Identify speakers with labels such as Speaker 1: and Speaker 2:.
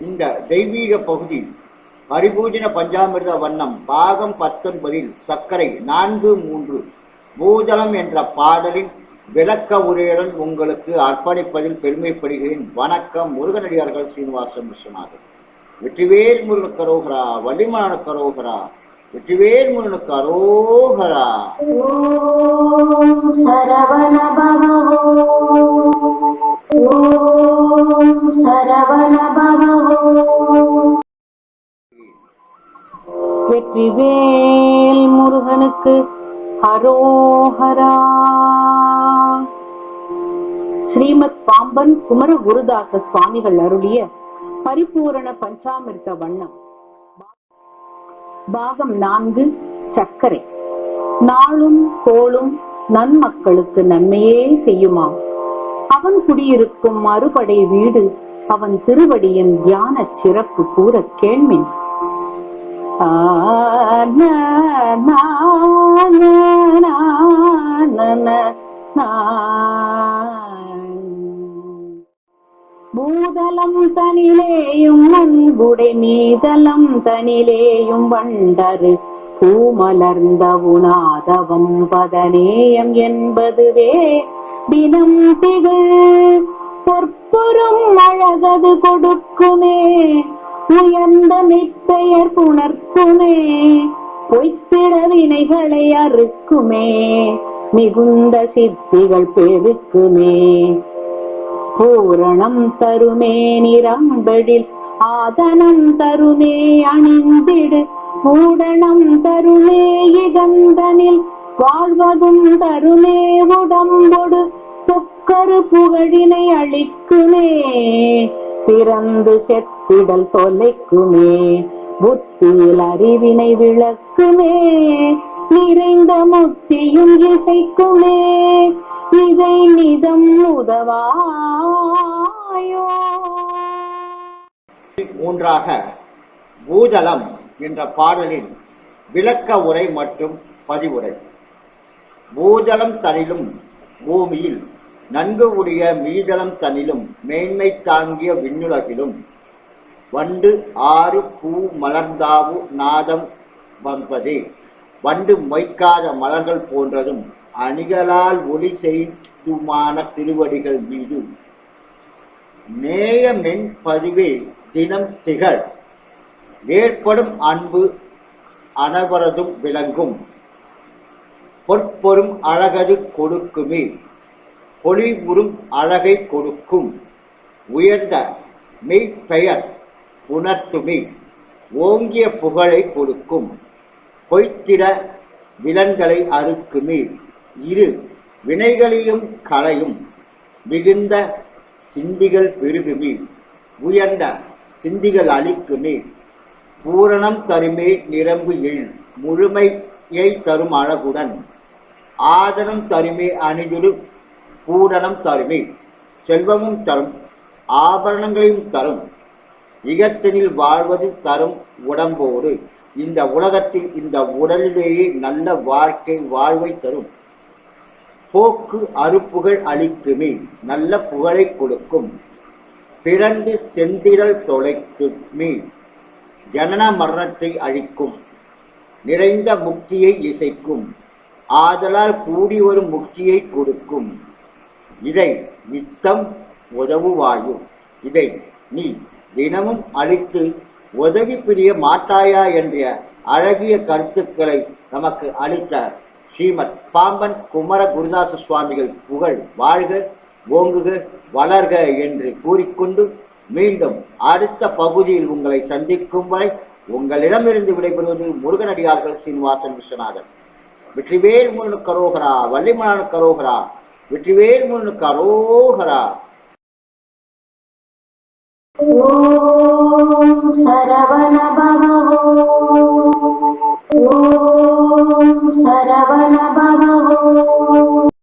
Speaker 1: இந்த தெய்வீக பகுதி பரிபூஜன பஞ்சாமிர்த வண்ணம் பாகம் பத்தொன்பதில் சர்க்கரை நான்கு மூன்று பூஜலம் என்ற பாடலின் விளக்க உரையுடன் உங்களுக்கு அர்ப்பணிப்பதில் பெருமைப்படுகிறேன். வணக்கம் முருகனடியார்கள் சீனிவாசன் விஸ்வநாதன். வெற்றிவேல் முருகனுக்கு அரோகரா வள்ளிமான கரோகரா வெற்றிவேல் முருகனுக்கு அரோகரா.
Speaker 2: சரவண
Speaker 3: வெற்றிவேல் முருகனுக்கு ஹரோஹரா ஸ்ரீமத் பாம்பன் குமர குருதாச சுவாமிகள் அருளிய பரிபூரண பஞ்சாமிர்த வண்ணம். பாகம் நான்கு சர்க்கரை. நாளும் கோளும் நன்மக்களுக்கு நன்மையே செய்யுமாம் அவன் குடியிருக்கும் மறுபடை வீடு அவன் திருவடியின் தியான சிறப்பு கூற கேள்மின் பூதலம் தனிலேயும் அன்புடை மீதலம் தனிலேயும் வண்டரு பூமலர்ந்த உனாதவம் பதநேயம் என்பதுவே தினம் திகழ். பொற்பொரும் அழகது கொடுக்குமே. உயர்ந்த நெற்பெயர் புணர்த்துமே. பொய்த்திட வினைகளை அறுக்குமே. மிகுந்த சித்திகள் பெருக்குமே. பூரணம் தருமே நிரம்பெழில் ஆதனம் தருமே அணிந்திடு. பூடணம் தருமே இகந்தனில். வாழ்வதும் தருமே உடம்பொடு. கரு புகழினை அழிக்குமே பிறந்து செத்திடல் தொலைக்குமே புத்தியில் அறிவினை விளக்குமே நிறைந்த முக்தியும் இசைக்குமே இதை நிதம் உதவாயோ.
Speaker 1: மூன்றாக பூதலம் என்ற பாடலின் விளக்க உரை மற்றும் பதிவுரை. பூதலம் தரிலும் பூமியில் நன்கு உடைய மீதளம் தனிலும் மேன்மை தாங்கிய விண்ணுலகிலும் வண்டு ஆறு பூ மலர்ந்தாவு நாதம் வம்பதே. வண்டு மொய்க்காத மலர்கள் போன்றதும் அணிகளால் ஒளி செய்துமான திருவடிகள் மீது. நேய மென் பதிவே தினம் திகழ். ஏற்படும் அன்பு அனைவரதும் விளங்கும். பொற்பொரும் அழகது கொடுக்குமே. பொலிவுறும் அழகை கொடுக்கும். உயர்ந்த மெய்ப்பெயர் உணர்த்துமே. ஓங்கிய புகழை கொடுக்கும். பொய்த்திட விலன்களை அறுக்குமி. இரு வினைகளையும் களையும் மிகுந்த சிந்திகள் பெருகுமே. உயர்ந்த சிந்திகள் அளிக்குமே பூரணம் தருமே நிரம்பு எழ் முழுமையை தரும் அழகுடன். ஆதனம் தருமே அணிதுடு பூடனம் தருமே. செல்வமும் தரும் ஆபரணங்களையும் தரும் இகத்தினில் வாழ்வது தரும் உடம்போடு. இந்த உலகத்தில் இந்த உடலிலேயே நல்ல வாழ்க்கை வாழ்வை தரும். போக்கு அறுப்புகள் அளிக்குமே நல்ல புகழை கொடுக்கும். பிறந்து செந்திரல் தொலைக்குமே ஜனன மரணத்தை அழிக்கும். நிறைந்த முக்தியை இசைக்கும். ஆதலால் கூடி வரும் முக்தியை கொடுக்கும். இதை நித்தம் உதவுவாயும் இதை நீ தினமும் அளித்து உதவி புரிய மாட்டாயா என்ற அழகிய கருத்துக்களை நமக்கு அளித்த ஸ்ரீமத் பாம்பன் குமர குருதாச சுவாமிகள் புகழ் வாழ்க ஓங்குக வளர்க என்று கூறிக்கொண்டு மீண்டும் அடுத்த பகுதியில் உங்களை சந்திக்கும் வரை உங்களிடமிருந்து விடைபெறுவது முருகனடியார்கள் சீனிவாசன் விஸ்வநாதன். வெற்றிவேல் முருகனு கரோகரா வள்ளிமலான கரோகரா. వెట్రివేల్ మును కరోహర.
Speaker 2: ఓం సరవణ భవ. ఓం సరవణ భవ.